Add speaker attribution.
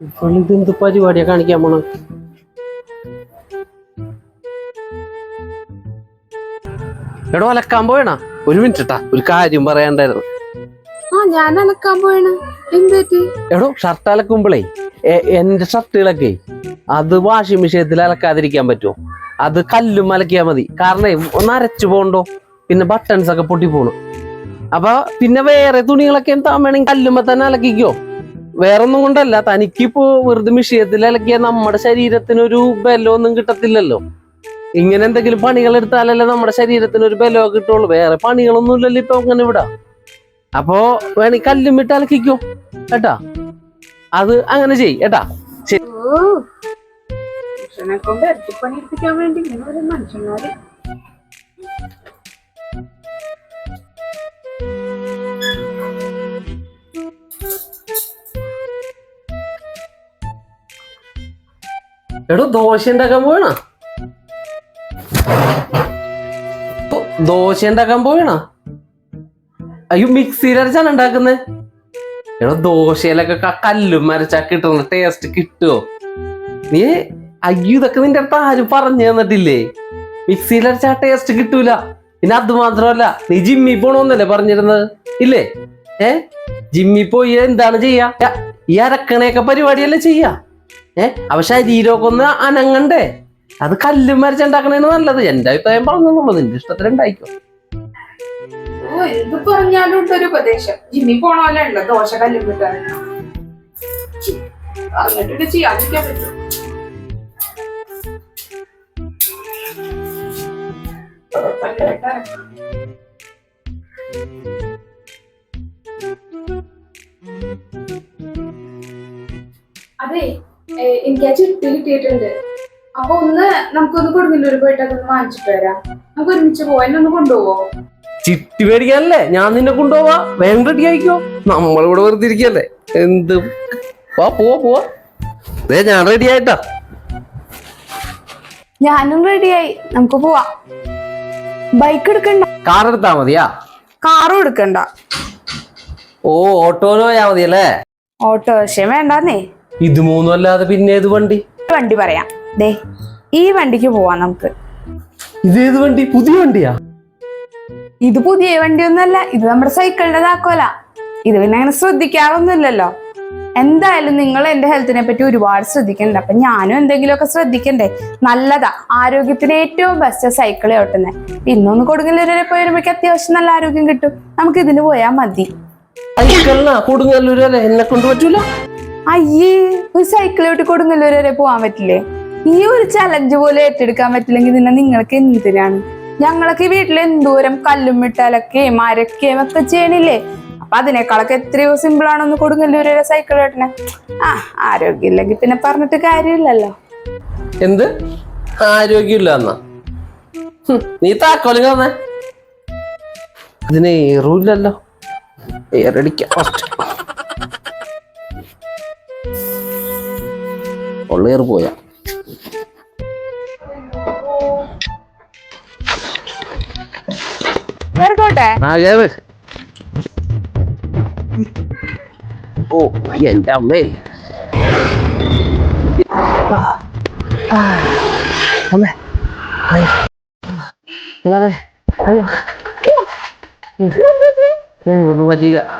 Speaker 1: ഇപ്പോൾ ഇതെന്ത് പരിപാടിയാ കാണിക്കാൻ പോണ? എടോ അലക്കാൻ പോയണ ഒരു മിനിറ്റ് ഇട്ടാ. ഒരു കാര്യം പറയാണ്ടായിരുന്നു
Speaker 2: ആ ഞാൻ അലക്കാൻ പോയണ എന്തേറ്റി
Speaker 1: എടോ ഷർട്ട് അലക്കുമ്പോളേ എന്റെ ഷർട്ടുകളൊക്കെ അത് വാഷിംഗ് മെഷീനത്തിൽ അലക്കാതിരിക്കാൻ പറ്റുമോ അത് കല്ലും അലക്കിയാൽ മതി. കാരണം ഒന്ന് അരച്ചു പോകണ്ടോ പിന്നെ ബട്ടൺസ് ഒക്കെ പൊട്ടി പോണു. അപ്പൊ പിന്നെ വേറെ തുണികളൊക്കെ എന്താ വേണമെങ്കിൽ കല്ലുമ്പോ തന്നെ അലക്കിക്കോ. വേറെ ഒന്നും കൊണ്ടല്ല തനിക്കിപ്പോ വെറുതെ വിഷയത്തിൽ അലക്കിയ നമ്മുടെ ശരീരത്തിനൊരു ബലമൊന്നും കിട്ടത്തില്ലല്ലോ. ഇങ്ങനെ എന്തെങ്കിലും പണികൾ എടുത്താലല്ലേ നമ്മുടെ ശരീരത്തിന് ഒരു ബലമോ കിട്ടുള്ളൂ. വേറെ പണികളൊന്നും ഇല്ലല്ലോ ഇപ്പൊ അങ്ങനെ ഇവിടെ. അപ്പോ വേണമെങ്കിൽ കല്ലുമിട്ട് അലക്കിക്കോ കേട്ടാ? അത് അങ്ങനെ ചെയ് കേട്ടാ? ശരി.
Speaker 2: മനുഷ്യന്മാര്
Speaker 1: എടോ ദോശ ഉണ്ടാക്കാൻ പോയണ? ദോശ ഉണ്ടാക്കാൻ പോയണ? അയ്യോ മിക്സിയിൽ അരച്ചാണ് ഉണ്ടാക്കുന്നത് എടോ ദോശയിലൊക്കെ കല്ലും അരച്ചാ കിട്ടുന്ന ടേസ്റ്റ് കിട്ടുമോ നീ അയ്യോ ഇതൊക്കെ നിന്റെ അടുത്ത് ആരും പറഞ്ഞു തന്നിട്ടില്ലേ? മിക്സിയിൽ അരച്ചാ ടേസ്റ്റ് കിട്ടൂല. പിന്നെ അത് മാത്രമല്ല നീ ജിമ്മി പോണോന്നല്ലേ പറഞ്ഞിരുന്നത്? ഇല്ലേ? ഏ? ജിമ്മി പോയി എന്താണ് ചെയ്യാ? ഈ അരക്കണയൊക്കെ പരിപാടിയല്ലേ ചെയ്യാ? ഏ? അപ്പൊ ശരീരമൊക്കെ അനങ്ങണ്ടേ. അത് കല്ലും മരച്ചുണ്ടാക്കണേന് നല്ലത്. എന്റെ അഭിപ്രായം പറഞ്ഞെന്നുള്ളൂ നിന്റെ ഇഷ്ടത്തിൽ ഉണ്ടായിക്കോ.
Speaker 2: പറഞ്ഞാലും ഒരു ജിമ്മി അതെ എനിക്ക് ആ ചിട്ടി കിട്ടിയിട്ടുണ്ട്. അപ്പൊ ഒന്ന് നമുക്കൊന്ന് കൊടുങ്ങല്ലൂർ പോയിട്ട് അതൊന്ന് വാങ്ങിച്ചിട്ട് വരാം. നമുക്ക് ഒരുമിച്ച് പോവാം. എന്നെ ഒന്ന് കൊണ്ടുപോവോ?
Speaker 1: ചിട്ടി മേടിക്കാനല്ലേ? ഞാൻ നിന്നെ കൊണ്ടുപോവാ. വേഗം റെഡി ആയിക്കോ. നമ്മളിവിടെ വെറുതെ ഇരിക്കല്ലേ? എന്ത്? വാ പോവാ പോവാ. ദേ ഞാൻ റെഡി ആയിട്ടാ.
Speaker 2: ഞാനും റെഡിയായി നമുക്ക് പോവാ. ബൈക്ക് എടുക്കണ്ട.
Speaker 1: കാർ എടുത്താ മതിയാ?
Speaker 2: കാറും എടുക്കണ്ട.
Speaker 1: ഓ ഓട്ടോ പോയാ മതിയല്ലേ?
Speaker 2: ഓട്ടോറിക്ഷ വേണ്ടാന്നേ.
Speaker 1: ഇത് മൂന്നും അല്ലാതെ പിന്നെ ഏത് വണ്ടി?
Speaker 2: വണ്ടി പറയാം. ദേ ഈ വണ്ടിക്ക് പോവാം നമുക്ക്.
Speaker 1: ഇത് ഇതേത് വണ്ടി? പുതിയ വണ്ടിയാ?
Speaker 2: ഇത് പുതിയ വണ്ടി വണ്ടിയൊന്നുമല്ല ഇത് നമ്മുടെ സൈക്കിളിന്റെ താക്കോല. ഇത് പിന്നെ അങ്ങനെ ശ്രദ്ധിക്കാറൊന്നുമില്ലല്ലോ. എന്തായാലും നിങ്ങൾ എന്റെ ഹെൽത്തിനെ പറ്റി ഒരുപാട് ശ്രദ്ധിക്കണ്ട അപ്പൊ ഞാനും എന്തെങ്കിലുമൊക്കെ ശ്രദ്ധിക്കണ്ടേ? നല്ലതാ. ആരോഗ്യത്തിന് ഏറ്റവും ബെസ്റ്റ് സൈക്കിൾ ഓട്ടുന്നത് ഇന്നൊന്ന് കൊടുങ്ങല്ലൂരെ പോയി വരുമ്പോഴേക്ക് അത്യാവശ്യം നല്ല ആരോഗ്യം കിട്ടും. നമുക്ക് ഇതിന് പോയാൽ മതി.
Speaker 1: സൈക്കിളിനാ കൊടുങ്ങല്ലൂര് അല്ലേ എന്നെ കൊണ്ട് പറ്റൂല.
Speaker 2: അയ്യേ ഒരു സൈക്കിൾ ഓട്ടി കൊടുങ്ങല്ലൂർ വരെ പോവാൻ പറ്റില്ലേ? ഈ ഒരു ചലഞ്ച് പോലെ ഏറ്റെടുക്കാൻ പറ്റില്ലെങ്കിൽ പിന്നെ നിങ്ങൾക്ക് എന്തിനാണ്? ഞങ്ങളൊക്കെ വീട്ടിൽ എന്തോരം കല്ലും മിട്ടാലൊക്കെയും മരക്കുകയും ഒക്കെ ചെയ്യണില്ലേ? അപ്പൊ അതിനേക്കാളൊക്കെ എത്രയോ സിമ്പിൾ ആണെന്ന് കൊടുങ്ങല്ലൂർ വരെ സൈക്കിൾ ഓട്ടണേ ആ ആരോഗ്യം ഇല്ലെങ്കിൽ പിന്നെ പറഞ്ഞിട്ട് കാര്യമില്ലല്ലോ.
Speaker 1: എന്ത്? ആരോഗ്യമില്ല നീ താക്കോലിങ്ങനെ ഇതിന് ഏറൂല്ലല്ലോ. ഏറടിക്കാം ഫസ്റ്റ് ഉള്ളേറ് പോയാ ഓ എന്റെ അമ്മേ അമ്മേ ഏയ് ഒന്നും പറ്റിയില്ല